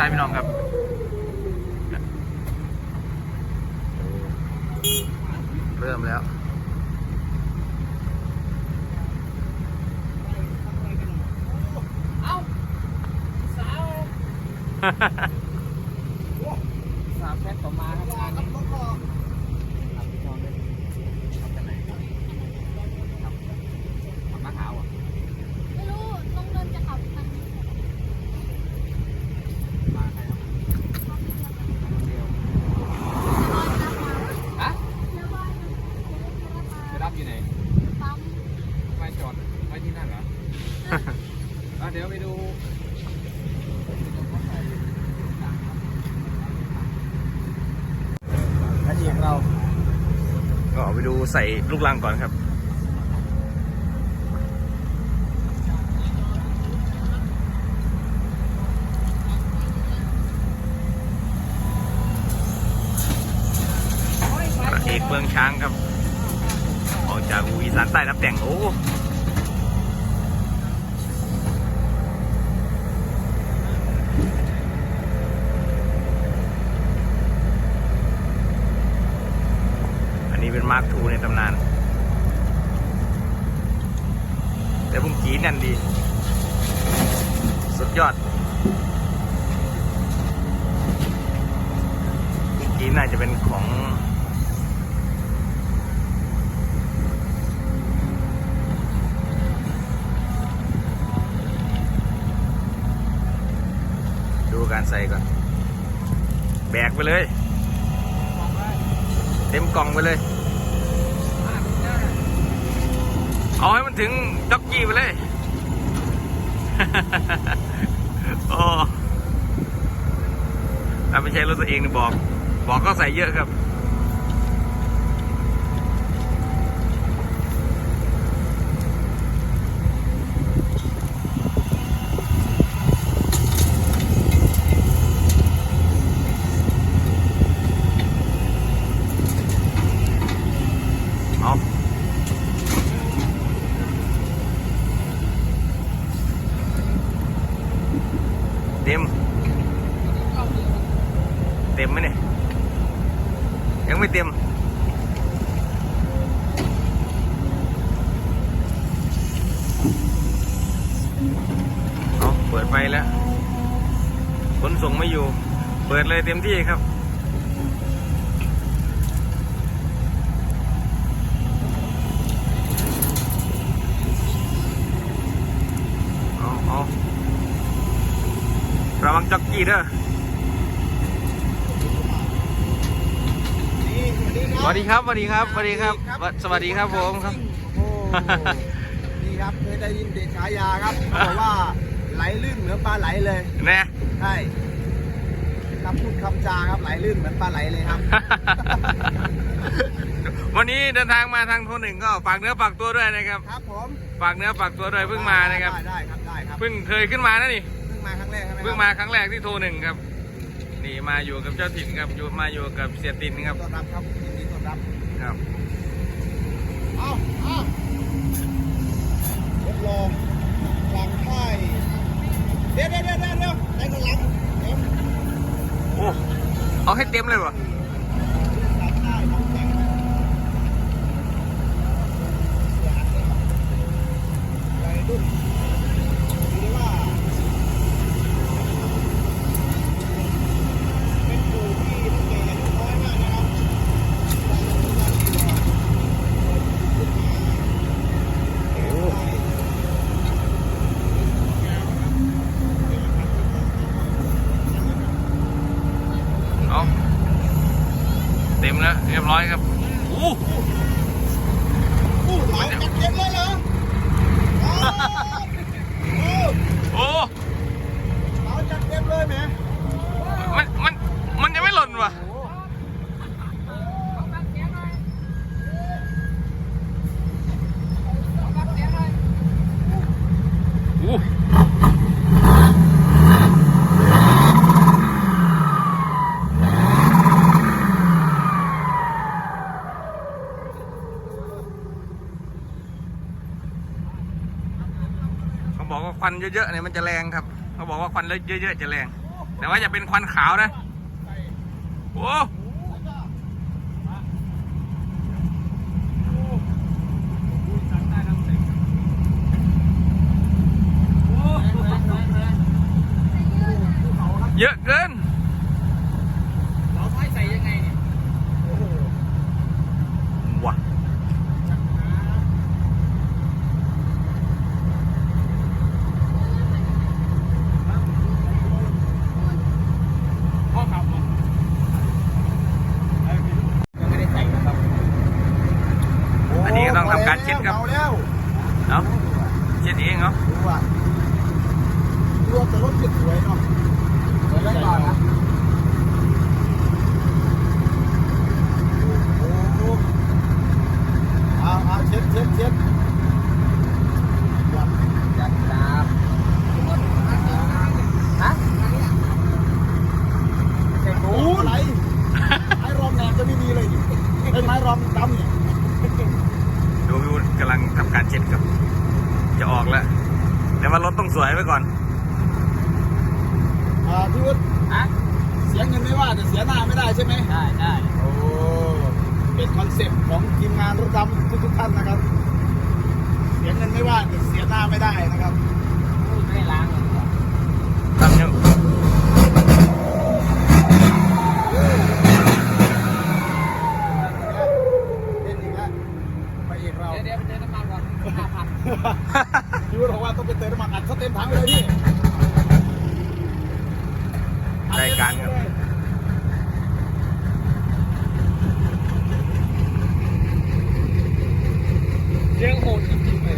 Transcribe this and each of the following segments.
ไปพี่น้องครับเริ่มแล้วเอ้าสาวสาวแคทต่อมาครับงานนี้ครับพี่น้องเลยทำจากไหนครับครับทำมะขาวอะ ไม่รู้ต้องเดินจะขับทางนี้ มาใครครับมาคนเดียวฮะ แล้วบ้าน ไปรับ อยู่ไหนปั๊มไม่จอดไว้ที่นั่นเหรออะเดี๋ยวไปดูอาทีของเรา ก็ไปดูใส่ลูกลังก่อนครับพระเอกเมืองช้างครับ อูอีสานใต้รับแต่งโอ้อันนี้เป็นมาร์คทูในตำนาน แต่บุ้งกีนั่นดี สุดยอดบุ้งกีน่าจะเป็นของ ดูกานใส่ก่อน แบกไปเลย เต็มกล่องไปเลย เอาให้มันถึงจ็อกกี้ไปเลย โอ้ถ้าไม่ใช่รถตัวเองนี่บอก บอกก็ใส่เยอะครับ เอาเต็ม เต็มไหมเนี่ย ยังไม่เต็ม เอาเปิดไฟ แล้วขนส่งไม่อยู่ เปิดเลยเต็มที่ครับ เอาเอาระวังจ็อกกี้เด้อสวัสดีครับสวัสดีครับสวัสดีครับ สวัสดีครับผมครับโอ้นี่ครับเคยได้ยินเด็กฉายาครับเขาบอกว่า ไหลลื่นเหมือนปลาไหลเลยแน่ใช่คำพูดคำจาครับไหลลื่นเหมือนปลาไหลเลยครับ วันนี้เดินทางมาทางโทรหนึ่งก็ฝากเนื้อฝากตัวด้วยนะครับ ครับผมฝากเนื้อฝากตัวด้วยเพิ่งมานะครับ ได้ได้ครับได้ครับเพิ่งเคยขึ้นมานะนี่ เพิ่งมาครั้งแรกใช่ไหมครับเพิ่งมาครั้งแรกที่โทรหนึ่งครับ นี่มาอยู่กับเจ้าถิ่นครับอยู่มาอยู่กับเสียตินครับต้อนรับครับยินดีต้อนรับครับ เอาเอาทดลองหลังค่ายเดี๋ยวเดี๋ยวเดี๋ยวเดี๋ยวเดี๋ยวไปข้างหลังเดี๋ยว โอ้ เอาให้เต็มเลยวะ หลังค่ายหลังแต่งวัยรุ่นหรือว่า เป็นปู่ที่ตั้งแต่อายุน้อยมากนะครับ เอาเต็มแล้วเรียบร้อยครับ อู้อู้หลายจัดเต็มเลยเหรอโอ้โอ้โอ้หลายจัดเต็มเลยแหมมัน มัน มันยังไม่หล่นวะอู้ เยอะๆเนี่ยมันจะแรงครับ เขาบอกว่าควันเยอะๆจะแรง แต่ว่าอย่าเป็นควันขาวนะโอ้เยอะเกิน เราไม่ใส่ยังไงเนี่ย ว่ะ พ่อขับยังไม่ได้ใส่นะครับ อันนี้ก็ต้องทำการเช็ดครับ เอาแล้ว เนาะเช็ดเองเนาะ ดูว่า ดูว่าแต่รถเก็บสวยเนาะเดี๋ยวก่อนนะโอ้โหเอาเอาเช็ดเช็ดเช็ดอย่าจัดครับฮะใส่หมูอ้ไหลไม้รองแหนมจะไม่มีเลยดิไอ้ไม้รองดำเนี่ยดูพี่วุฒิกำลังทำการเช็ดครับ จะออกแล้วแต่ว่ารถต้องสวยไว้ก่อน อ่าพี่วุฒิ ฮะ เสียเงินไม่ว่าแต่เสียหน้าไม่ได้ ใช่ไหมได้ได้โอ้เป็นคอนเซ็ปต์ของทีมงานรถดำทุกๆท่านนะครับ เสียเงินไม่ว่าแต่เสียหน้าไม่ได้นะครับไม่ได้ล้างเลยทำยังเล่นอีกแล้วไปเอกเราเดี๋ยวเดี๋ยวไปเจอน้ำมันก่อนห้าพันพี่วุฒิบอกว่าต้องไปเติมน้ำมันอัดเขาเต็มถังเลยพี่รายการครับ เรื่องโหดจริงๆเลย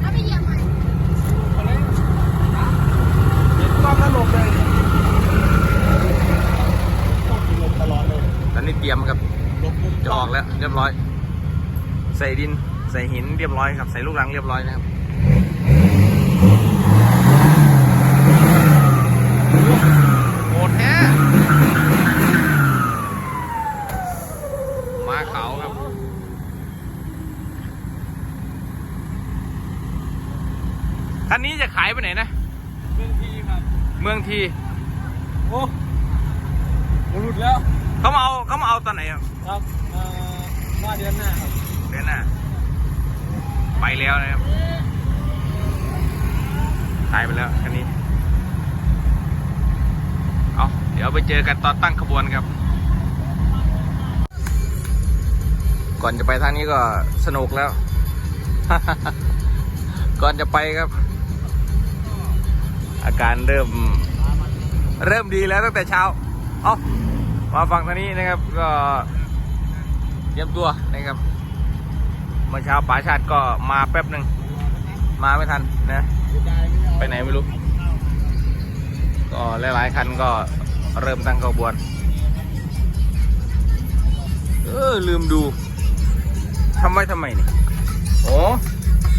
เอาไปเหยียบใหม่ คนนี้ ต้องระลมเลยต้องลมตลอดเลย ตอนนี้ เตรียมครับลมมุมจะออกแล้ว เรียบร้อย ใส่ดินใส่หินเรียบร้อยครับ ใส่ลูกรังเรียบร้อยนะครับโหดแท้มาขาวครับคันนี้จะขายไปไหนนะเรื่องทีครับ เมืองที โอ้หลุดแล้ว เขามาเอาเขามาเอาตอนไหนครับครับเอ่อว่าเดือนหน้าครับเดือนหน้าไปแล้วนะครับตายไปแล้วคันนี้เอาเดี๋ยวไปเจอกันตอนตั้งขบวนครับ ก่อนจะไปทางนี้ก็สนุกแล้ว ก่อนจะไปครับ อาการเริ่ม เริ่มดีแล้วตั้งแต่เช้า เอา มาฟังทางนี้นะครับก็เตรียมตัวนะครับเมื่อเช้าป๋าชาติก็มาแป๊บหนึ่งมาไม่ทันนะไปไหนไม่รู้ ก็หลายๆคันก็เริ่มตั้งขบวนเออลืมดูทำไว้ทำไมนี่โอ้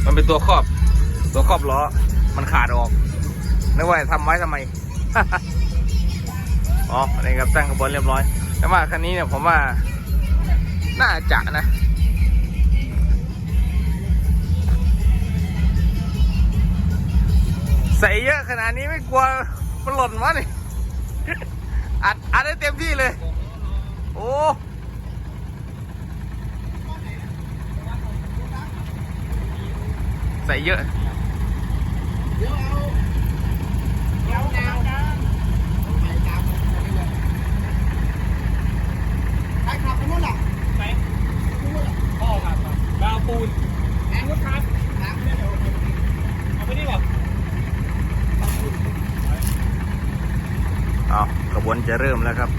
มันเป็นตัวครอบ ตัวครอบล้อ มันขาดออกนึกว่าทำไว้ทำไม อ๋อนี่ครับตั้งขบวนเรียบร้อย แต่ว่าคันนี้เนี่ยผมว่า น่าจะนะใส่เยอะขนาดนี้ไม่กลัวมันหล่นวะนี่อัดอัดได้เต็มที่เลย โอ้ใส่เยอะ เดี๋ยวเอาเดี๋ยวเอาไปตามใคร ขับไปนู่นล่ะไปพ่อครับดาวปูนแองวุฒครับถามไม่เดี๋ยวเอาไปนี่ก่อนเอาขบวนจะเริ่มแล้วครับ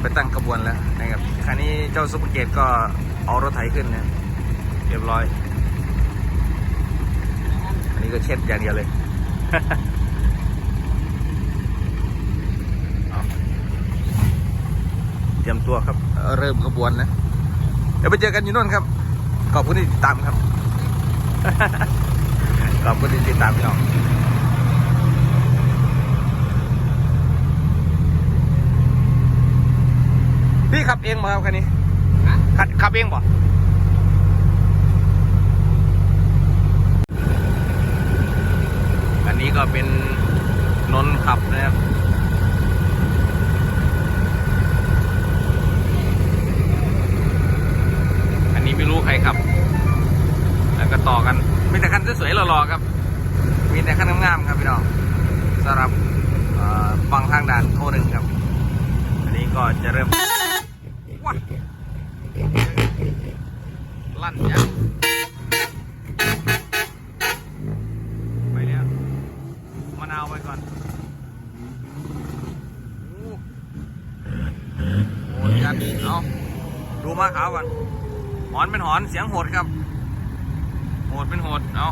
ไปตั้งขบวนแล้วนะครับคันนี้เจ้าซุปเปอร์เกตก็เอารถไถขึ้นนะเรียบร้อย อันนี้ก็เช็ดอย่างเดียวเลย เอาเต รียมตัวครับ เริ่มขบวนนะเดี๋ยวไปเจอกันอยู่นู่นครับ ขอบคุณที่ติดตามครับ ขอบคุณที่ติดตามพี่น้องพี่ขับเองมาครับคันนี้ขับขับเองบ่อันนี้ก็เป็นนนท์ขับนะครับ ต่อกัน มีแต่คันสวยๆหล่อๆครับ มีแต่คันงามๆครับพี่น้องสำหรับเอ่อฝั่งทางด่านโทหนึ่งครับ อันนี้ก็จะเริ่มว้าลั่นยักไปแล้วมะนาวไปก่อนโอ้โหยัดเอาดูมาขาวก่อนหอนเป็นหอนเสียงโหดครับ ดเป็นโหด เอา